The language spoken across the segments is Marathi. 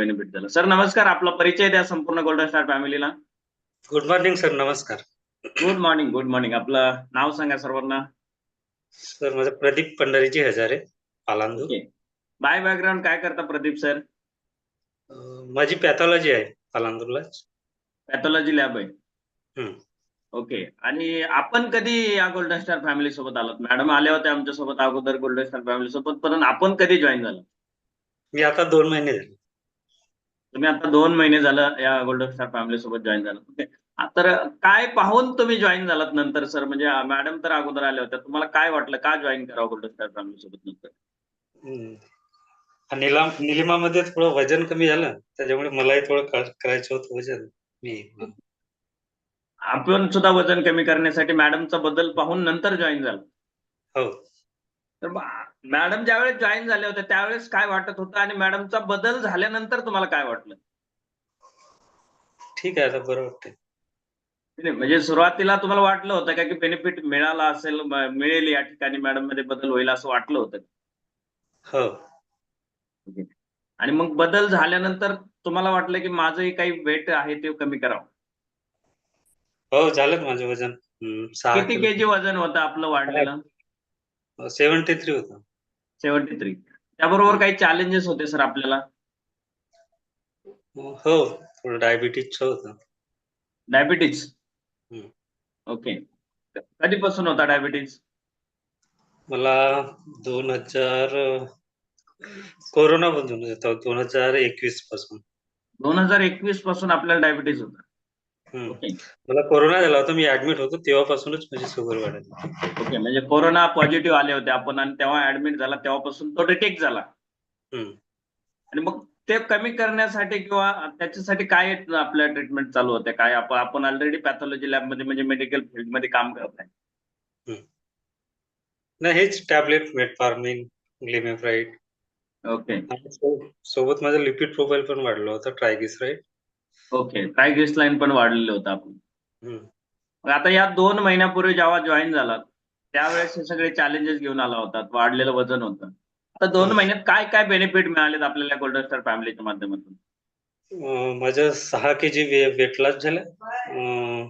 बेनिफिट झालं. सर नमस्कार. आपला परिचय द्या संपूर्ण गोल्डन स्टार फॅमिलीला गुड मॉर्निंग सर नमस्कार. गुड मॉर्निंग गुड मॉर्निंग आपलं नाव सांगा सर्वांना. सर माझं प्रदीप पंढरीजी हजारे पालांदूर. बाय बॅकग्राऊंड काय करता प्रदीप सर माझी पॅथॉलॉजी आहे पालांदूरला पॅथॉलॉजी लॅब आहे. ओके आणि आपण कधी या गोल्डन स्टार फॅमिली सोबत आलात? मॅडम आल्या होत्या आमच्यासोबत अगोदर गोल्डन स्टार फॅमिली सोबत पण आपण कधी जॉईन झालं मी आता दोन महिने झाले. तुम्ही आता दोन महिने झालं या गोल्डन स्टार फॅमिली सोबत जॉईन झालं. ओके तर काय पाहून तुम्ही जॉईन झालात नंतर सर म्हणजे मॅडम तर अगोदर आल्या होत्या. तुम्हाला काय वाटलं? का जॉईन करावं गोल्डन स्टार फॅमिली सोबत नंतर. हा निलाम निलिमामध्ये थोडं वजन कमी झालं. त्याच्यामुळे मलाही थोडं करायचं होतं वजन. मी आपण सुद्धा वजन कमी करण्यासाठी मॅडमचा बदल पाहून नंतर जॉईन झालं. हो. तर मॅडम ज्यावेळेस जॉईन झाल्या होत्या त्यावेळेस काय वाटत होतं आणि मॅडमचा बदल झाल्यानंतर तुम्हाला काय वाटलं? ठीक आहे आता बरं वाटतंय. नाही, म्हणजे सुरुवातीला तुम्हाला वाटलं होतं का की बेनिफिट मिळाला असेल म- मिळेल या ठिकाणी मॅडममध्ये बदल होईल असं वाटलं होतं हो. आणि मग बदल झाल्यानंतर तुम्हाला वाटलं की माझंही काही वेट आहे ते कमी करावं? हो झालं माझं वजन. हम्म, सहा किती केजी वजन होतं आपलं वाढलेलं? सेव्हन्टी थ्री होतं. Seventy three. त्याबरोबर काही चॅलेंजेस होते सर आपल्याला? हो थोडं डायबिटीजचं होतं. डायबिटीज. ओके कधीपासून होता डायबिटीज मला दोन हजार कोरोना येतो दोन हजार एकवीसपासून दोन हजार एकवीसपासून आपल्याला डायबिटीज होता. मला कोरोना झाला होता मी ऍडमिट होतो तेव्हापासूनच माझी शुगर वाढली ओके म्हणजे कोरोना पॉझिटिव्ह आले होते आपण आणि तेव्हा ऍडमिट झाला तेव्हापासून तो डिटेक्ट झाला. आणि मग ते कमी करण्यासाठी किंवा त्याच्यासाठी काय आपल्या ट्रीटमेंट चालू होते काय आपण ऑलरेडी पॅथॉलॉजी लॅबमध्ये म्हणजे मेडिकल फील्डमध्ये काम करत आहे. नाही हेच टॅबलेट मेटफॉर्मिन ग्लिमेफ्राईड ओके सोबत माझं लिपिड प्रोफाईल पण वाढलं होतं ट्रायग्लिसराईड ओके. ट्रायग्लिसलाईन पण वाढलेलं होतं आपण. आता या दोन महिन्यापूर्वी जेव्हा जॉईन झाला त्यावेळेस हे सगळे चॅलेंजेस घेऊन आला होता वाढलेलं वजन होतं. आता दोन हम्म. महिन्यात काय काय बेनिफिट मिळालेत आपल्याला गोल्डन स्टार फॅमिलीच्या माध्यमातून? माझं सहा के जी वेट लॉस झालं.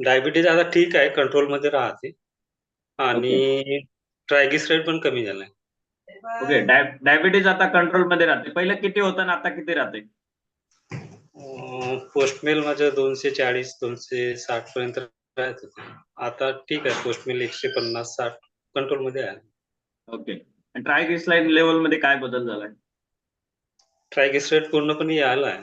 डायबिटीज आता ठीक आहे कंट्रोलमध्ये राहते. आणि ट्रायग्लिसराईड पण कमी झालाय. ओके. डायबिटीज आता कंट्रोलमध्ये राहते. पहिलं किती होतं आणि आता किती राहते? पोस्टमेल माझं दोनशे चाळीस दोनशे साठ पर्यंत राहत होते. आता ठीक आहे पोस्टमेल एकशे पन्नास साठ कंट्रोलमध्ये आहे. ओके आणि ट्रायग्लिसलाईन लेवलमध्ये काय बदल झालाय? ट्रायग्लिसराईड पूर्णपणे आलाय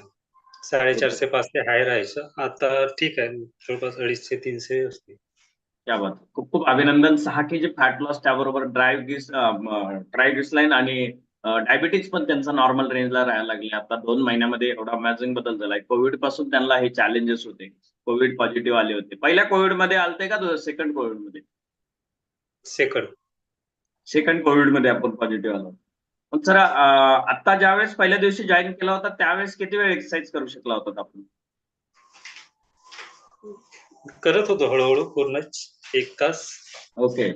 साडेचारशे पाचशे हाय राहायचं. आता ठीक आहे जवळपास अडीचशे तीनशे असते त्या बात. खूप खूप अभिनंदन. सहा के जी फॅट लॉस त्याबरोबर ड्रायग्लिस ट्रायग्लिसलाईन आणि डायबिटीज पण त्यांचा नॉर्मल रेंजला राहायला लागले. आता दोन महिन्यामध्ये एवढा अमॅझिंग बदल झालाय. कोविडपासून त्यांना हे चॅलेंजेस होते. कोविड पॉझिटिव्ह आले होते. पहिल्या कोविडमध्ये आलते का सेकंड कोविडमध्ये? सेकंड सेकंड कोविडमध्ये आपण पॉझिटिव्ह आलो. मग सर आता ज्यावेळेस पहिल्या दिवशी जॉईन केला होता त्यावेळेस किती वेळ एक्सरसाइज करू शकला होता आपण? करत होतो हळूहळू. पूर्णच एक तास. ओके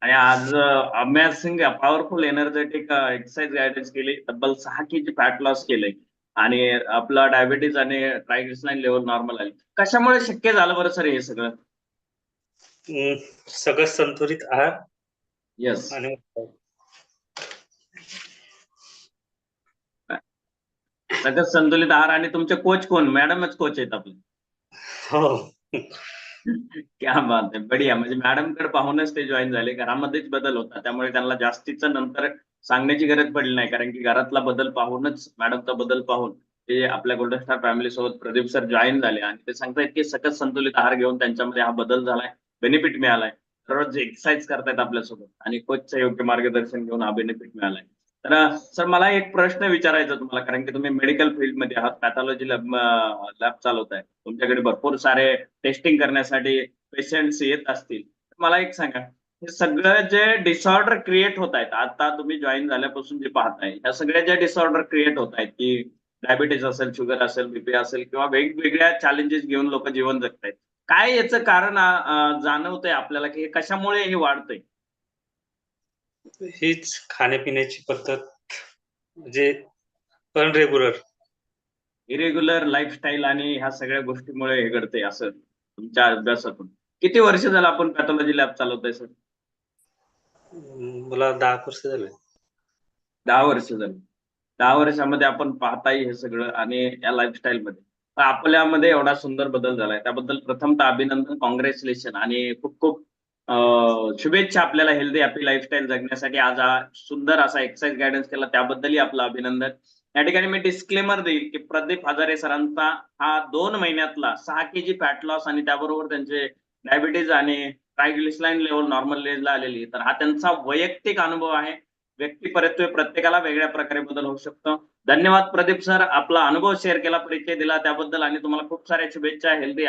आणि आज amazing powerful energetic exercise guidance केली. तब्बल सहा के जी फॅट लॉस केले. आणि आपला डायबिटीज आणि ट्रायग्लिसराईड लेवल नॉर्मल आली. कशामुळे शक्य झालं बरं सर हे सगळं? सगळं संतुलित आहार. येस आणि सगळं संतुलित आहार. आणि तुमचे कोच कोण? मॅडमच कोच आहेत आपले. हो. क्या बात आहे बढिया. म्हणजे मॅडमकडे पाहूनच ते जॉईन झाले घरामध्येच बदल होता. त्यामुळे त्यांना जास्तीचं नंतर सांगण्याची गरज पडली नाही कारण की घरातला बदल पाहूनच मॅडमचा बदल पाहून ते आपल्या गोल्डन स्टार फॅमिली सोबत प्रदीप सर जॉईन झाले. आणि ते सांगतायत की सकस संतुलित आहार घेऊन त्यांच्यामध्ये हा बदल झालाय बेनिफिट मिळालाय. रोज एक्सरसाइज करतायत आपल्यासोबत. आणि कोचचं योग्य मार्गदर्शन घेऊन हा बेनिफिट मिळालाय. तर सर मला एक प्रश्न विचारायचा तुम्हाला कारण की तुम्ही मेडिकल फील्डमध्ये आहात पॅथॉलॉजी लॅब लॅब आहे. तुमच्याकडे भरपूर सारे टेस्टिंग करण्यासाठी पेशंट्स येत असतील. मला एक सांगा हे सगळं जे डिसऑर्डर क्रिएट होत आहेत आता तुम्ही जॉईन झाल्यापासून जे पाहताय ह्या सगळ्या ज्या डिसऑर्डर क्रिएट होत आहेत की डायबिटीज असेल शुगर असेल बीपी असेल किंवा वेगवेगळ्या चॅलेंजेस घेऊन लोक जीवन जगतायत काय याचं कारण जाणवतंय आपल्याला की हे कशामुळे हे वाढतंय? हीच खाण्यापिण्याची पद्धत म्हणजे पण रेग्युलर इरेग्युलर लाईफस्टाईल आणि ह्या सगळ्या गोष्टीमुळे हे घडते असं तुमच्या अभ्यासातून. किती वर्ष झालं आपण पॅथॉलॉजी लॅब चालवतोय सर मला दहा वर्ष झाले. दहा वर्ष झाली. दहा वर्षामध्ये आपण पाहताय हे सगळं आणि या लाईफस्टाईल मध्ये. तर आपल्यामध्ये एवढा सुंदर बदल झालाय. त्याबद्दल प्रथमतः अभिनंदन कॉंग्रॅच्युलेशन आणि खूप खूप शुभेच्छा आपल्याला हेल्दी हॅपी लाईफस्टाईल जगण्यासाठी. आज हा सुंदर असा एक्सरसाइज गायडन्स केला. त्याबद्दलही आपलं अभिनंदन. या ठिकाणी मी डिस्क्लेमर देईल की प्रदीप हजारे सरांचा हा दोन महिन्यातला सहा के जी फॅट लॉस आणि त्याबरोबर त्यांचे डायबिटीज आणि ट्रायग्लिसलाईन लेवल नॉर्मल लेवलला आलेली. तर हा त्यांचा वैयक्तिक अनुभव आहे. व्यक्तिपरत्वे प्रत्येकाला वेगळ्या प्रकारे बदल होऊ शकतो. धन्यवाद प्रदीप सर. आपला अनुभव शेअर केला परिचय दिला त्याबद्दल आणि तुम्हाला खूप साऱ्या शुभेच्छा. हेल्दी